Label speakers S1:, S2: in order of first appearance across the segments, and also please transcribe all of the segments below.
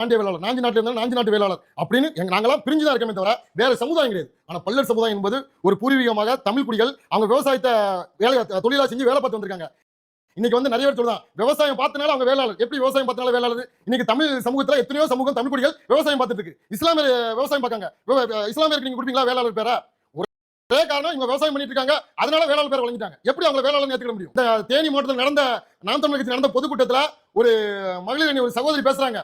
S1: நாண்டிய வேளாளர் நாஞ்சி நாட்டில் இருந்தாலும் நாஞ்சி நாட்டு வேளாளர் அப்படின்னு எங்க நாங்களாம் பிரிஞ்சு தான் இருக்கமே தவிர வேற சமுதாயம் கிடையாது. ஆனால் பல்லர் சமுதாயம் என்பது ஒரு பூர்வீகமாக தமிழ் குடிகள் அவங்க விவசாயத்தை வேலை தொழிலாக செஞ்சு வேலை பார்த்து வந்திருக்காங்க. இன்னைக்கு வந்து நிறைய பேர் சொல்லுதான் விவசாயம் பார்த்தனால அவங்க வேளாளர். எப்படி விவசாயம் பார்த்தனால வேளாளர்? இன்னைக்கு தமிழ் சமூகத்தில் எத்தனையோ சமூகம் தமிழ் குடிகள் விவசாயம் பார்த்துட்டு இருக்கு. இஸ்லாமிய விவசாயம் பார்க்காங்க. இஸ்லாமியருக்கு நீங்க கொடுப்பீங்களா வேளாளர் பேரா? ஒரே காரணம் இவங்க விவசாயம் பண்ணிட்டு இருக்காங்க. அதனால வேளாளர் பேர் வழங்கிட்டாங்க எப்படி அவங்க வேளாளர் ஏற்றுக்க முடியும்? இந்த தேனி மாவட்டத்தில் நடந்த நாம் தமிழகத்தில் நடந்த பொதுக்கூட்டத்தில் ஒரு மகளிர் ஒரு சகோதரி பேசுறாங்க.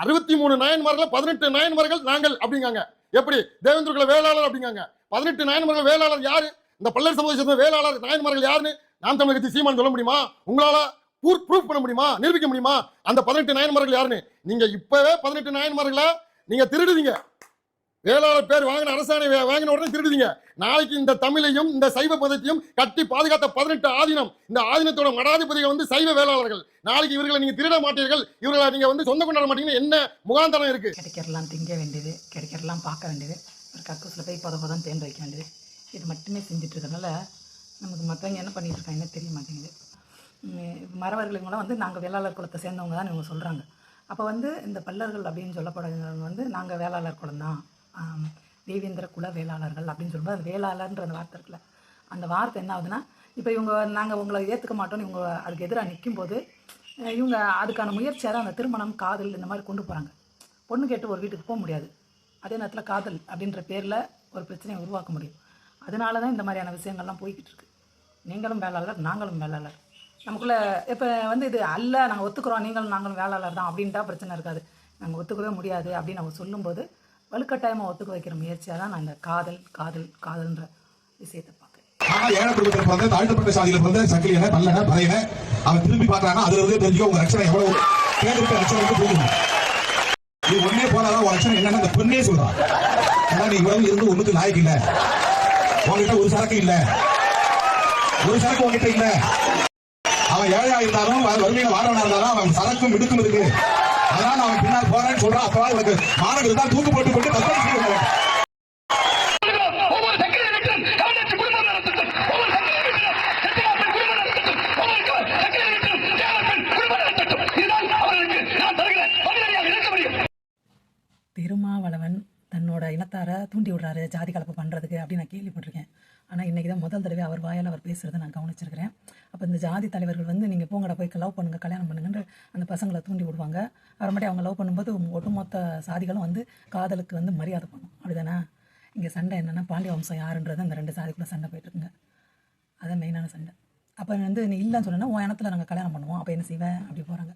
S1: அறுபத்தி மூணு நாயன்மார்கள் பதினெட்டு நாயன்மார்கள் நாங்கள் அப்படிங்காங்க. எப்படி? தேவேந்திரகுல வேளாளர் அப்படிங்காங்க. பதினெட்டு நாயன்மார்கள் வேளாளர் யாரு? இந்த பல்லர் சமூக சேர்ந்த வேளாளர் நாயன்மார்கள் யாருன்னு நாம் தமிழகத்தை சீமான் சொல்ல முடியுமா? உங்களால ப்ரூஃப் பண்ண முடியுமா? நிரூபிக்க முடியுமா? அந்த பதினெட்டு நாயன்மார்கள் யாருன்னு? நீங்க இப்பவே பதினெட்டு நாயன்மார்களை? நீங்க திருடுவீங்க. வேளாளர் பேர் வாங்கின அரசாணை வாங்கின உடனே திருடுவீங்க. நாளைக்கு இந்த தமிழையும் இந்த சைவ பதத்தையும் கட்டி பாதுகாத்த பதினெட்டு ஆதீனம். இந்த ஆதீனத்தோட மடாதிபதிகள் வந்து சைவ வேளாளர்கள். நாளைக்கு இவர்களை நீங்க திருட மாட்டீர்கள். இவர்களை நீங்க வந்து சொந்த கொண்டாட மாட்டீங்கன்னா என்ன முகாந்தரம் இருக்கு?
S2: கிடைக்கிறலாம் திங்க வேண்டியது கிடைக்கிறலாம் பார்க்க வேண்டியது. ஒரு கக்கூசில் போய் பத பதம் தேன் வைக்க வேண்டியது. இது மட்டுமே செஞ்சுட்டு இருக்கனால நமக்கு மற்றவங்க என்ன பண்ணிட்டு இருக்காங்கன்னு தெரிய மாட்டேங்குது. உம் வந்து நாங்கள் வேளாளர் குலத்தை சேர்ந்தவங்க தான் இவங்க சொல்கிறாங்க அப்போ வந்து இந்த பல்லர்கள் அப்படின்னு சொல்லப்படுறவங்க வந்து நாங்கள் வேளாளர் குலம் தான் தேவேந்திர குல வேளாளர்கள் அப்படின்னு சொல்லும்போது அது வேளாளர்ன்ற அந்த வார்த்தை இருக்குல்ல. அந்த வார்த்தை என்ன ஆகுதுன்னா இப்போ இவங்க நாங்கள் உங்களை ஏற்றுக்க மாட்டோம்னு இவங்க அதுக்கு எதிராக நிற்கும் போது இவங்க அதுக்கான முயற்சியாக அந்த திருமணம் காதல் இந்த மாதிரி கொண்டு போகிறாங்க பொண்ணு கேட்டு ஒரு வீட்டுக்கு போக முடியாது. அதே நேரத்தில் காதல் அப்படின்ற பேரில் ஒரு பிரச்சனையை உருவாக்க முடியும். அதனால தான் இந்த மாதிரியான விஷயங்கள்லாம் போய்கிட்டு இருக்கு. நீங்களும் வேளாளர் நாங்களும் வேளாளர். நமக்குள்ளே இப்போ வந்து இது அல்ல நாங்கள் ஒத்துக்கிறோம் நீங்களும் நாங்களும் வேளாளர் தான் அப்படின்ட்டா பிரச்சனை இருக்காது. நாங்கள் ஒத்துக்கவே முடியாது அப்படின்னு அவங்க சொல்லும்போது வலுக்கட்டாயமாக ஒத்துக்க வைக்கிற முயற்சியாக தான் நான் இந்த காதல் காதல் காதல்ன்ற விஷயத்தை பார்க்குறேன்.
S3: ஆனா ஏழை குடும்பத்தில் பிறந்த தாழ்த்தப்பட்ட சாதியில பிறந்த சங்கிலியன பல்லன பறையன அவன் திரும்பி பார்க்கறானா? அதுல இருந்து தெரிஞ்சுக்க உங்க ரட்சணை எவ்வளவு தேர்தல் ரட்சணைக்கு போகும் இது ஒன்னே போனாதான் உன் ரட்சணை என்னன்னு அந்த பெண்ணே சொல்றான் ஏன்னா நீ இவ்வளவு இருந்து ஒண்ணுக்கு லாய்க்கு இல்லை. உங்ககிட்ட ஒரு சரக்கு இல்ல. ஒரு சரக்கு உங்ககிட்ட இல்ல. அவன் ஏழையா இருந்தாலும் அவன் வறுமையில வாழவனா இருந்தாலும் அவன் சரக்கும் மிடுக்கும் இருக்கு அதனால அவன் பின்னால் போறேன்னு சொல்றான் அப்பதான் உனக்கு மாணவர் இருந்தால் தூக்கு போட்டு போட்டு
S4: நான்
S2: திருமாவளவன் தன்னோட இனத்தாரை தூண்டி விடுறாரு ஜாதி கலப்பு பண்ணுறதுக்கு அப்படின்னு நான் கேள்விப்பட்டிருக்கேன். ஆனால் இன்றைக்கி தான் முதல் தடவை அவர் வாயால் அவர் பேசுகிறத நான் கவனிச்சிருக்கிறேன். அப்போ இந்த ஜாதி தலைவர்கள் வந்து நீங்கள் போங்கடா போய் லவ் பண்ணுங்கள் கல்யாணம் பண்ணுங்கன்னு அந்த பசங்களை தூண்டி விடுவாங்க. அப்புறமேட்டு அவங்க லவ் பண்ணும்போது ஒட்டுமொத்த சாதிகளும் வந்து காதலுக்கு வந்து மரியாதை பண்ணும். அப்படிதானே? இங்கே சண்டை என்னென்னா பாண்டிய வம்சம் யாருன்றது அந்த ரெண்டு சாதிக்குள்ளே சண்டை போயிட்டுருக்குங்க. அதான் மெயினான சண்டை. அப்போ வந்து நீ இல்லைன்னு சொன்னால் உன் இனத்துல நாங்கள் கல்யாணம் பண்ணுவோம் அப்போ என்ன செய்வேன்? அப்படி போகிறாங்க